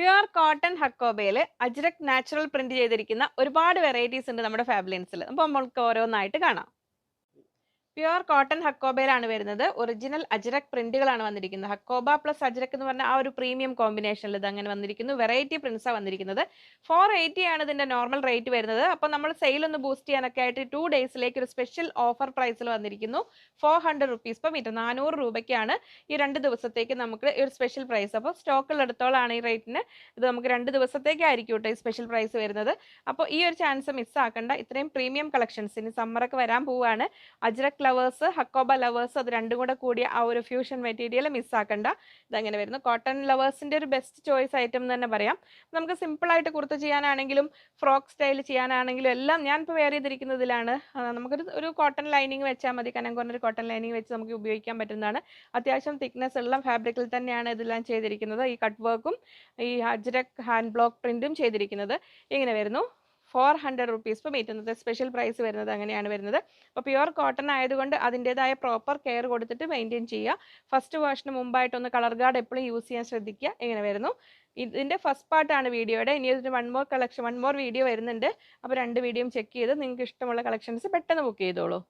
Pure cotton ഹക്കോബയിൽ ajrak natural print ചെയ്തിരിക്കുന്ന ഒരുപാട് വെറൈറ്റീസ് ഉണ്ട് നമ്മുടെ ഫാബ്ലിൻസിൽ അപ്പോൾ നമുക്ക് ഓരോന്നായിട്ട് കാണാം. പ്യുവർ കോട്ടൺ ഹക്കോബയിലാണ് വരുന്നത്. ഒറിജിനൽ അജ്രക് പ്രിന്റുകളാണ് വന്നിരിക്കുന്നത്. ഹക്കോബ പ്ലസ് അജ്രക് എന്ന് പറഞ്ഞ ആ ഒരു പ്രീമിയം കോമ്പിനേഷനിൽ ഇത് അങ്ങനെ വന്നിരിക്കുന്നു. വെറൈറ്റി പ്രിന്റ്സാണ് വന്നിരിക്കുന്നത്. ഫോർ എയ്റ്റി ആണ് ഇതിന്റെ നോർമൽ റേറ്റ് വരുന്നത്. അപ്പോൾ നമ്മൾ സെയിൽ ഒന്ന് ബൂസ്റ്റ് ചെയ്യാനൊക്കെ ആയിട്ട് ടു ഡേയ്സിലേക്ക് ഒരു സ്പെഷ്യൽ ഓഫർ പ്രൈസിൽ വന്നിരിക്കുന്നു. Four hundred rupees per metre നാനൂറ് രൂപയ്ക്കാണ് ഈ രണ്ട് ദിവസത്തേക്ക് നമുക്ക് ഒരു സ്പെഷ്യൽ പ്രൈസ് അപ്പോൾ സ്റ്റോക്കിൽ എടുത്തോളാണ് ഈ റേറ്റിന് ഇത് നമുക്ക് രണ്ട് ദിവസത്തേക്കായിരിക്കും കേട്ടോ ഈ സ്പെഷ്യൽ പ്രൈസ് വരുന്നത്. അപ്പോൾ ഈ ഒരു ചാൻസ് മിസ്സാക്കണ്ട ഇത്രയും പ്രീമിയം കളക്ഷൻസ് ഇനി സമ്മറൊക്കെ വരാൻ പോവുകയാണ് അജ്രക് ലവേഴ്സ് ഹക്കോബ ലവേഴ്സ് അത് രണ്ടും കൂടെ കൂടിയ ആ ഒരു ഫ്യൂഷൻ മെറ്റീരിയൽ മിസ്സാക്കണ്ട. ഇതങ്ങനെ വരുന്നു. കോട്ടൺ ലവേഴ്സിന്റെ ഒരു ബെസ്റ്റ് ചോയ്സ് ഐറ്റം എന്ന് തന്നെ പറയാം. നമുക്ക് സിമ്പിളായിട്ട് കുർത്ത ചെയ്യാനാണെങ്കിലും ഫ്രോക്ക് സ്റ്റൈൽ ചെയ്യാനാണെങ്കിലും എല്ലാം ഞാൻ ഇപ്പോൾ വെയർ ചെയ്തിരിക്കുന്നതിലാണ്. നമുക്കൊരു ഒരു കോട്ടൺ ലൈനിങ് വെച്ചാൽ മതി. കനം കുറഞ്ഞൊരു കോട്ടൺ ലൈനിങ് വെച്ച് നമുക്ക് ഉപയോഗിക്കാൻ പറ്റുന്നതാണ്. അത്യാവശ്യം തിക്നെസ് ഉള്ള ഫാബ്രിക്കിൽ തന്നെയാണ് ഇതെല്ലാം ചെയ്തിരിക്കുന്നത്. ഈ കട്ട് വർക്കും ഈ അജ്രക് ഹാൻഡ് ബ്ലോക്ക് പ്രിന്റും ചെയ്തിരിക്കുന്നത്. ഇങ്ങനെ വരുന്നു. ഫോർ ഹൺഡ്രഡ് റുപ്പീസ് ഇപ്പോൾ മീറ്റർ സ്പെഷ്യൽ പ്രൈസ് വരുന്നത് അങ്ങനെയാണ് വരുന്നത്. അപ്പോൾ പ്യുവർ കോട്ടൺ ആയതുകൊണ്ട് അതിന്റെതായ പ്രോപ്പർ കെയർ കൊടുത്തിട്ട് മെയിന്റെയിൻ ചെയ്യുക. ഫസ്റ്റ് വാഷിന് മുമ്പായിട്ടൊന്ന് കളർ ഗാർഡ് എപ്പോഴും യൂസ് ചെയ്യാൻ ശ്രദ്ധിക്കുക. ഇങ്ങനെ വരുന്നു. ഇതിന്റെ ഫസ്റ്റ് പാർട്ടാണ് വീഡിയോയുടെ. ഇനി ഇതിന് one more collection one more video വരുന്നുണ്ട്. അപ്പോൾ രണ്ട് വീഡിയോയും ചെക്ക് ചെയ്ത് നിങ്ങൾക്ക് ഇഷ്ടമുള്ള കളക്ഷൻസ് പെട്ടെന്ന് ബുക്ക് ചെയ്തോളൂ.